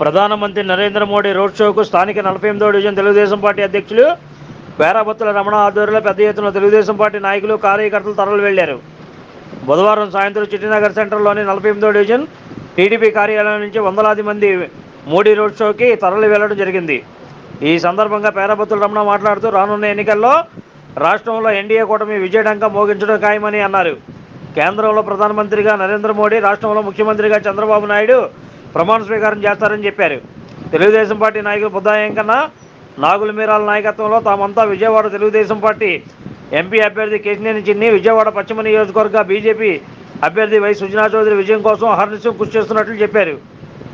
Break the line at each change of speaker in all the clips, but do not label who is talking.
ప్రధానమంత్రి నరేంద్ర మోడీ రోడ్ షోకు స్థానిక నలభై ఎనిమిదో డివిజన్ తెలుగుదేశం పార్టీ అధ్యక్షులు పేరాబత్తుల రమణ ఆధ్వర్యంలో పెద్ద ఎత్తున తెలుగుదేశం పార్టీ నాయకులు కార్యకర్తలు తరలి వెళ్ళారు బుధవారం సాయంత్రం చిట్టినగర్ సెంటర్లోని నలభై ఎనిమిదో డివిజన్ టీడీపీ కార్యాలయం నుంచి వందలాది మంది మోడీ రోడ్ షోకి తరలి వెళ్ళడం జరిగింది. ఈ సందర్భంగా పేరాబత్తుల రమణ మాట్లాడుతూ రానున్న ఎన్నికల్లో రాష్ట్రంలో ఎన్డీఏ కూటమి విజయడంగా మోగించడం ఖాయమని అన్నారు. కేంద్రంలో ప్రధానమంత్రిగా నరేంద్ర మోడీ రాష్ట్రంలో ముఖ్యమంత్రిగా చంద్రబాబు నాయుడు ప్రమాణ స్వీకారం చేస్తారని చెప్పారు. తెలుగుదేశం పార్టీ నాయకులు బుద్ధాయం కన్నా నాగుల మీరాల నాయకత్వంలో తామంతా విజయవాడ తెలుగుదేశం పార్టీ ఎంపీ అభ్యర్థి కేశినేని చిన్ని విజయవాడ పశ్చిమ నియోజకవర్గ బీజేపీ అభ్యర్థి వై సుజనా చౌదరి విజయం కోసం అహర్నిశం కృషి చేస్తున్నట్లు చెప్పారు.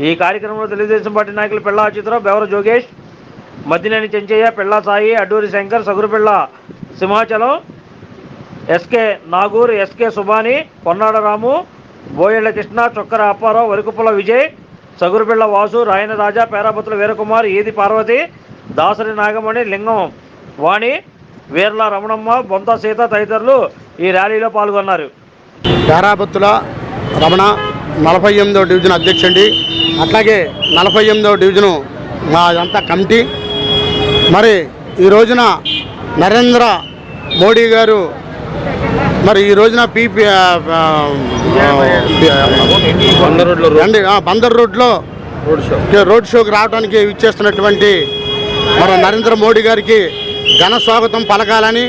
ఈ కార్యక్రమంలో తెలుగుదేశం పార్టీ నాయకులు పెళ్ళా చిత్రం బెవర జోగేష్ మద్దినేని చెంచయ్య పిల్లా సాయి అడ్డూరి శంకర్ సగురుపెళ్ళ సింహాచలం ఎస్కే నాగూర్ ఎస్కే సుబాని పొన్నాడరాము బోయెళ్ళ కృష్ణ చొక్కర అప్పారావు వరకుప్పల విజయ్ సగురుపిల్ల వాసు రాయన రాజా పేరాపతుల వీరకుమార్ ఈది పార్వతి దాసరి నాగమణి లింగం వాణి వీర్ల రమణమ్మ బొంత సీత తదితరులు ఈ ర్యాలీలో పాల్గొన్నారు.
పేరాబత్తుల రమణ నలభై ఎనిమిదో డివిజన్ అధ్యక్షుడి అట్లాగే నలభై ఎనిమిదో డివిజను మా అంతా కమిటీ. మరి ఈ రోజున నరేంద్ర మోడీ గారు మరి ఈ రోజున పీపీ ఆ, బందర్ రోడ్లో రోడ్ షోకి రావడానికి ఇచ్చేస్తున్నటువంటి మన నరేంద్ర మోడీ గారికి ఘన స్వాగతం పలకాలని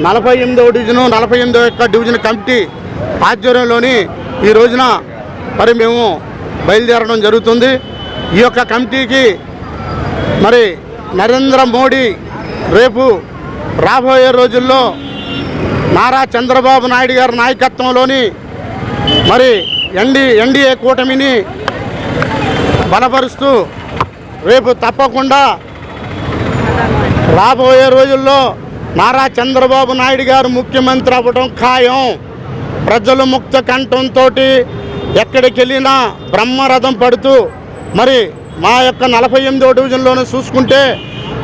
నలభై ఎనిమిదవ డివిజను నలభై ఎనిమిదవ యొక్క డివిజన్ కమిటీ ఆధ్వర్యంలోని ఈ రోజున మరి మేము బయలుదేరడం జరుగుతుంది. ఈ యొక్క కమిటీకి మరి నరేంద్ర మోడీ రేపు రాబోయే రోజుల్లో నారా చంద్రబాబు నాయుడు గారి నాయకత్వంలోని మరి ఎన్డీ ఎన్డీఏ కూటమిని బలపరుస్తూ రేపు తప్పకుండా రాబోయే రోజుల్లో నారా చంద్రబాబు నాయుడు గారు ముఖ్యమంత్రి అవ్వడం ఖాయం. ప్రజలు ముక్త కంఠంతో ఎక్కడికి వెళ్ళినా బ్రహ్మరథం పడుతూ మరి మా యొక్క నలభై ఎనిమిదో డివిజన్లోనే చూసుకుంటే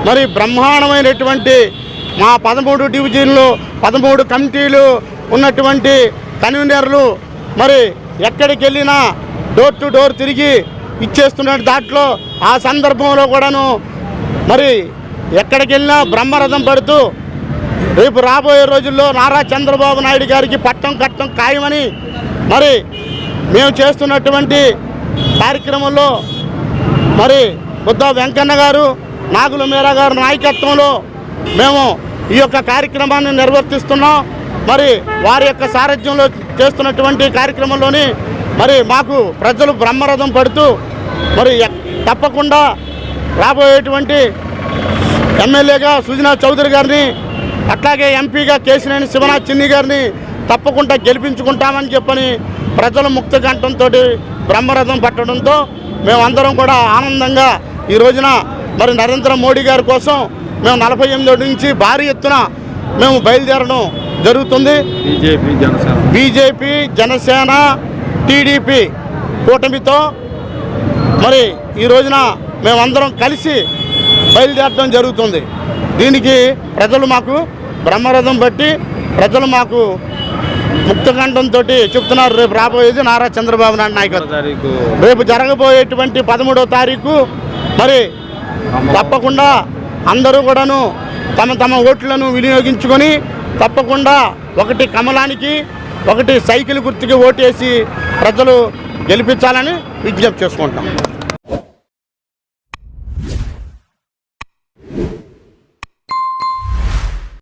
మరి బ్రహ్మాండమైనటువంటి మా పదమూడు డివిజన్లు పదమూడు కమిటీలు ఉన్నటువంటి కన్వీనర్లు మరి ఎక్కడికి వెళ్ళినా డోర్ టు డోర్ తిరిగి ఇచ్చేస్తున్న దాంట్లో ఆ సందర్భంలో కూడాను మరి ఎక్కడికి వెళ్ళినా బ్రహ్మరథం పడుతూ రేపు రాబోయే రోజుల్లో నారా చంద్రబాబు నాయుడు గారికి పట్టం కట్టం ఖాయమని మరి మేము చేస్తున్నటువంటి కార్యక్రమంలో మరి బుద్ధ వెంకన్న గారు నాగుల మీరా గారు నాయకత్వంలో మేము ఈ యొక్క కార్యక్రమాన్ని నిర్వర్తిస్తున్నాం. మరి వారి యొక్క సారథ్యంలో చేస్తున్నటువంటి కార్యక్రమంలోని మరి మాకు ప్రజలు బ్రహ్మరథం పడుతూ మరి తప్పకుండా రాబోయేటువంటి ఎమ్మెల్యేగా సుజనా చౌదరి గారిని అట్లాగే ఎంపీగా కేసినేని శివనాథ్ చిన్ని గారిని తప్పకుండా గెలిపించుకుంటామని చెప్పని ప్రజల ముక్త కంఠంతో బ్రహ్మరథం పట్టడంతో మేమందరం కూడా ఆనందంగా ఈ రోజున మరి నరేంద్ర మోడీ గారి కోసం మేము నలభై ఎనిమిది నుంచి భారీ ఎత్తున మేము బయలుదేరడం జరుగుతుంది.
BJP Janasena.
BJP Janasena TDP కూటమితో మరి ఈ రోజున మేమందరం కలిసి బయలుదేరడం జరుగుతుంది. దీనికి ప్రజలు మాకు బ్రహ్మరథం బట్టి ప్రజలు మాకు ముక్తకంఠంతో చెప్తున్నారు. రేపు రాబోయేది నారా చంద్రబాబు నాయుడు నాయకత్వం.
తారీఖు.
రేపు జరగబోయేటువంటి పదమూడవ తారీఖు మరి తప్పకుండా అందరూ కూడాను తమ తమ ఓట్లను వినియోగించుకొని తప్పకుండా ఒకటి కమలానికి ఒకటి సైకిల్ గుర్తుకి ఓటేసి ప్రజలు గెలిపించాలని విజ్ఞప్తి చేసుకుంటాం